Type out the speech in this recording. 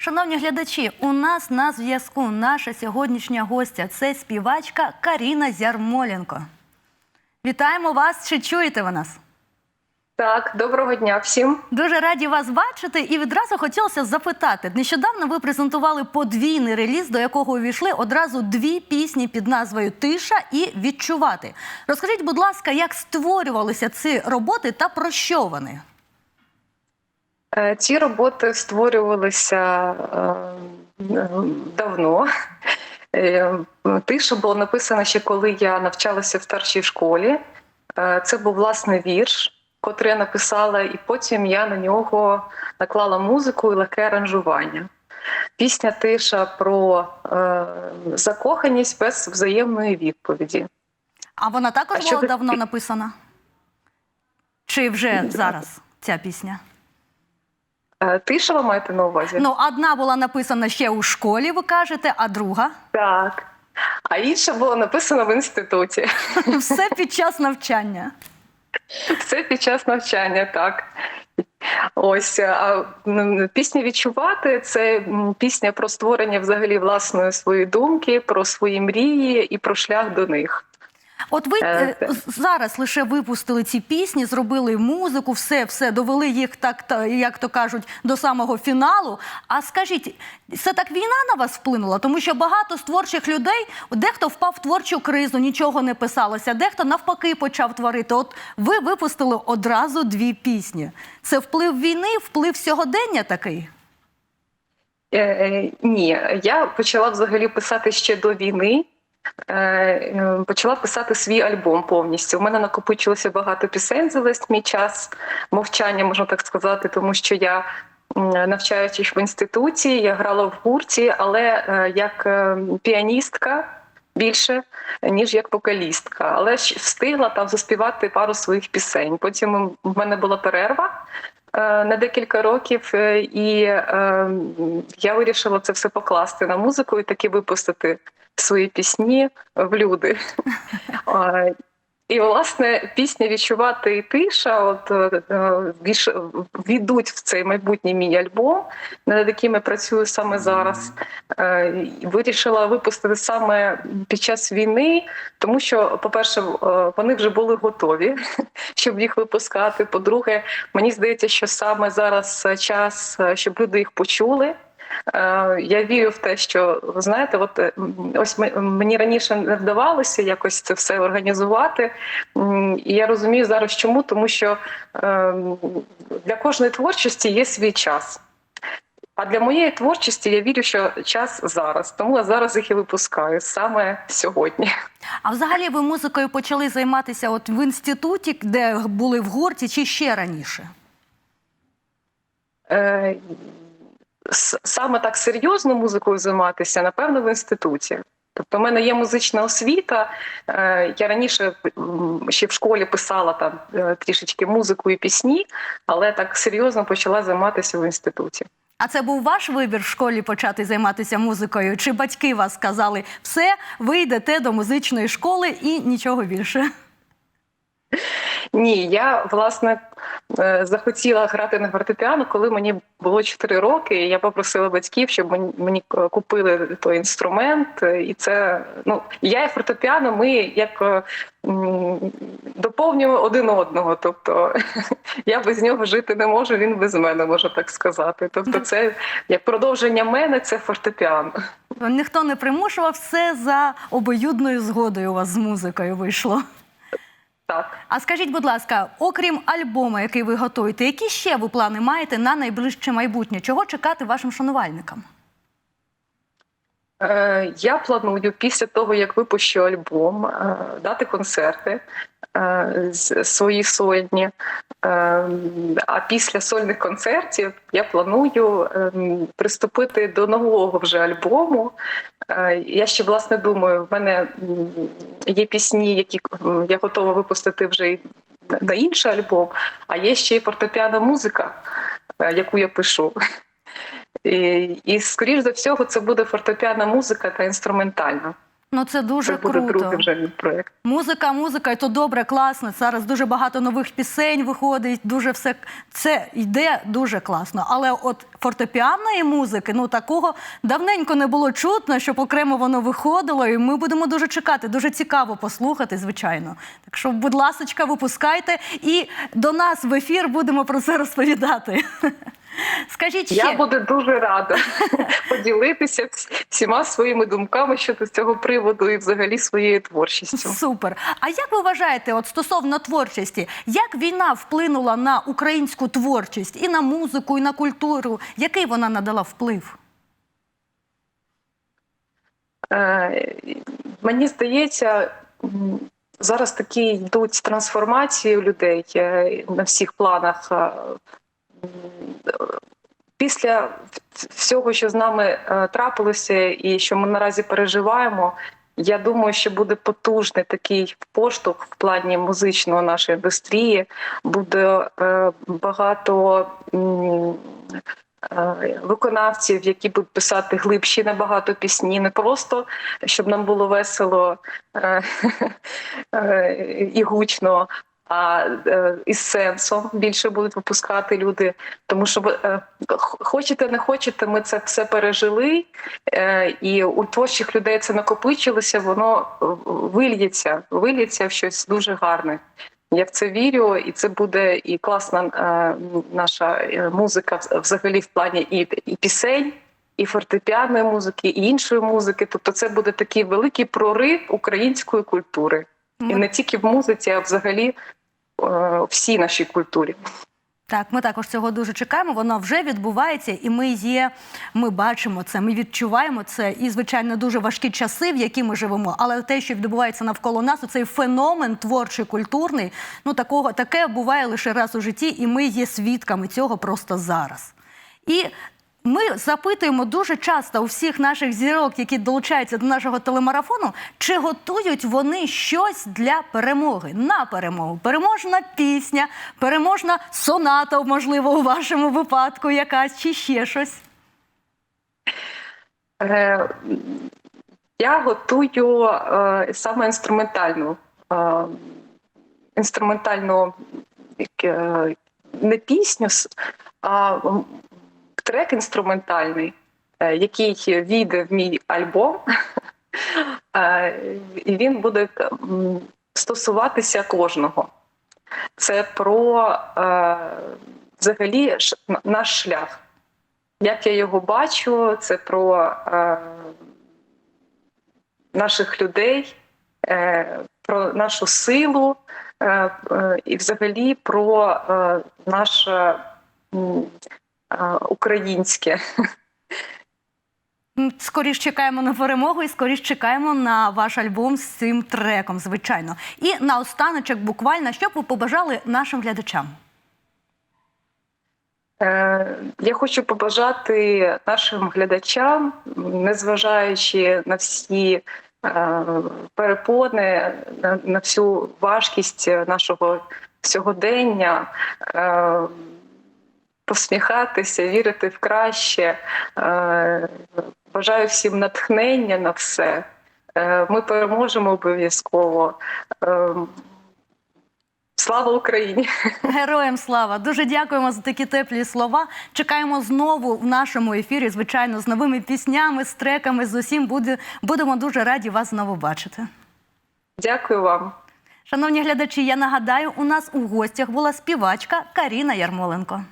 Шановні глядачі, у нас на зв'язку наша сьогоднішня гостя це співачка Каріна Зярмоленко. Вітаємо вас! Чи чуєте ви нас? Так, доброго дня всім. Дуже раді вас бачити, і відразу хотілося запитати. Нещодавно ви презентували подвійний реліз, до якого увійшли одразу дві пісні під назвою Тиша і Відчувати. Розкажіть, будь ласка, як створювалися ці роботи та про що вони? Е, Ці роботи створювалися е, давно. Е, Тиша було написано ще коли я навчалася в старшій школі. Це був власне вірш, котрий я написала, і потім я на нього наклала музику і легке аранжування. Пісня Тиша про е, закоханість без взаємної відповіді. А вона також А була ви- давно написана? Чи вже зараз ця пісня? Е, Тиша ви маєте на увазі? Ну, одна була написана ще у школі, ви кажете, а друга Так. А інша була написана в інституті. все під час навчання. Це під час навчання, так. Ось а пісня відчувати це пісня про створення взагалі власної своєї думки, про свої мрії і про шлях до них. От ви Е, е, зараз лише випустили ці пісні, зробили музику, все, все довели їх так, та, як то кажуть, до самого фіналу. А скажіть, це так війна на вас вплинула? Тому що багато з творчих людей, дехто впав в творчу кризу, нічого не писалося, дехто навпаки почав творити. От ви випустили одразу дві пісні. Це вплив війни, вплив сьогодення такий. Е, е, ні, я почала взагалі писати ще до війни. Е, Почала писати свій альбом повністю. У мене накопичилося багато пісень за весь мій час мовчання, можна так сказати, тому що я навчаючись в інституті, я грала в гурті, але е, як е, піаністка більше ніж як вокалістка, але ж встигла там заспівати пару своїх пісень. Потім в мене була перерва на декілька років, е, і е, я вирішила це все покласти на музику і таки випустити свої пісні в люди. І власне пісня відчувати і тиша, от е, е, війдуть в цей майбутній мій альбом, над яким я працюю саме зараз. Е, Вирішила випустити саме під час війни, тому що, по-перше, вони вже були готові, щоб їх випускати. По-друге, мені здається, що саме зараз час, щоб люди їх почули. Е, Я вірю в те, що ви знаєте, от е, ось мені раніше не вдавалося якось це все організувати. І я розумію зараз, чому, тому що е, для кожної творчості є свій час. А для моєї творчості я вірю, що час зараз. Тому я зараз їх і випускаю саме сьогодні. А взагалі ви музикою почали займатися от в інституті, де були в гурті, чи ще раніше? Е, Саме так серйозно музикою займатися, напевно, в інституті. Тобто, в мене є музична освіта. Е, Я раніше ще в школі писала там е, трішечки музику і пісні, але так серйозно почала займатися в інституті. А це був ваш вибір в школі почати займатися музикою? Чи батьки вас сказали, все, ви йдете до музичної школи і нічого більше? Ні, я власне е, захотіла грати на фортепіано, коли мені було 4 роки. і Я попросила батьків, щоб мені, купили той інструмент. е, І це ну я і фортепіано. Ми як е, доповнюємо один одного. Тобто я без нього жити не можу. Він без мене можна так сказати. Тобто, це як продовження мене, це фортепіано. Ніхто не примушував, все за обоюдною згодою у вас з музикою вийшло. Так. А скажіть, будь ласка, окрім альбому, який ви готуєте, які ще ви плани маєте на найближче майбутнє? Чого чекати вашим шанувальникам? Е, Я планую після того, як випущу альбом, е, дати концерти свої сольні. Е, А після сольних концертів я планую ем, приступити до нового вже альбому. Е, Я ще власне думаю, в мене є пісні, які я готова випустити вже на- інший альбом, а є ще й фортепіана музика, е, яку я пишу. І, і скоріш за всього, це буде фортепіана музика та інструментальна. Ну це дуже Це буде круто. другий вже мій проєкт. Музика, музика, і то добре, класно. Зараз дуже багато нових пісень виходить, дуже все це йде дуже класно. Але от фортепіанної музики, ну такого давненько не було чутно, щоб окремо воно виходило. І ми будемо дуже чекати. Дуже цікаво послухати, звичайно. Так що, будь ласочка, випускайте і до нас в ефір будемо про це розповідати. Скажіть ще. Я буду дуже рада поділитися всіма своїми думками щодо цього приводу і взагалі своєю творчістю. Супер. А як ви вважаєте, от стосовно творчості, як війна вплинула на українську творчість і на музику, і на культуру? Який вона надала вплив? Е, Мені здається, зараз такі йдуть трансформації у людей е, на всіх планах. Після всього, що з нами е, трапилося, і що ми наразі переживаємо, я думаю, що буде потужний такий поштовх в плані музичної нашої індустрії. Буде е, багато е, виконавців, які будуть писати глибші набагато пісні, не просто щоб нам було весело і гучно. А е, із сенсом більше будуть випускати люди, тому що е, хочете, не хочете, ми це все пережили, е, і у творчих людей це накопичилося, воно вильється, вильється в щось дуже гарне. Я в це вірю, і це буде і класна наша музика взагалі в плані і, і пісень, і фортепіаної музики, і іншої музики. Тобто, це буде такий великий прорив української культури, і не тільки в музиці, а взагалі всій нашій культурі. Так, ми також цього дуже чекаємо. Воно вже відбувається, і ми є. Ми бачимо це, ми відчуваємо це. І звичайно, дуже важкі часи, в які ми живемо. Але те, що відбувається навколо нас, цей феномен творчий, культурний, ну такого таке буває лише раз у житті, і ми є свідками цього просто зараз. І ми запитуємо дуже часто у всіх наших зірок, які долучаються до нашого телемарафону, чи готують вони щось для перемоги на перемогу. Переможна пісня, переможна соната, можливо, у вашому випадку якась чи ще щось. Е, Я готую е, саме інструментальну, е, інструментальну не пісню, а трек інструментальний, е, який війде в мій альбом. Е, І він буде стосуватися кожного. Це про е, взагалі наш шлях. Як я його бачу, це про наших людей, про нашу силу і взагалі про наше українське. М, Скоріш чекаємо на перемогу і скоріш чекаємо на ваш альбом з цим треком, звичайно. І наостаночок, буквально, що б ви побажали нашим глядачам? Е, Я хочу побажати нашим глядачам, незважаючи на всі е, перепони, на, на всю важкість нашого сьогодення, е, посміхатися, вірити в краще. Е, Бажаю всім натхнення на все. Е, Ми переможемо обов'язково. Е, Слава Україні! Героям слава! Дуже дякуємо за такі теплі слова. Чекаємо знову в нашому ефірі, звичайно, з новими піснями, з треками, з усім. Буде, будемо дуже раді вас знову бачити. Дякую вам. Шановні глядачі, я нагадаю, у нас у гостях була співачка Каріна Ярмоленко.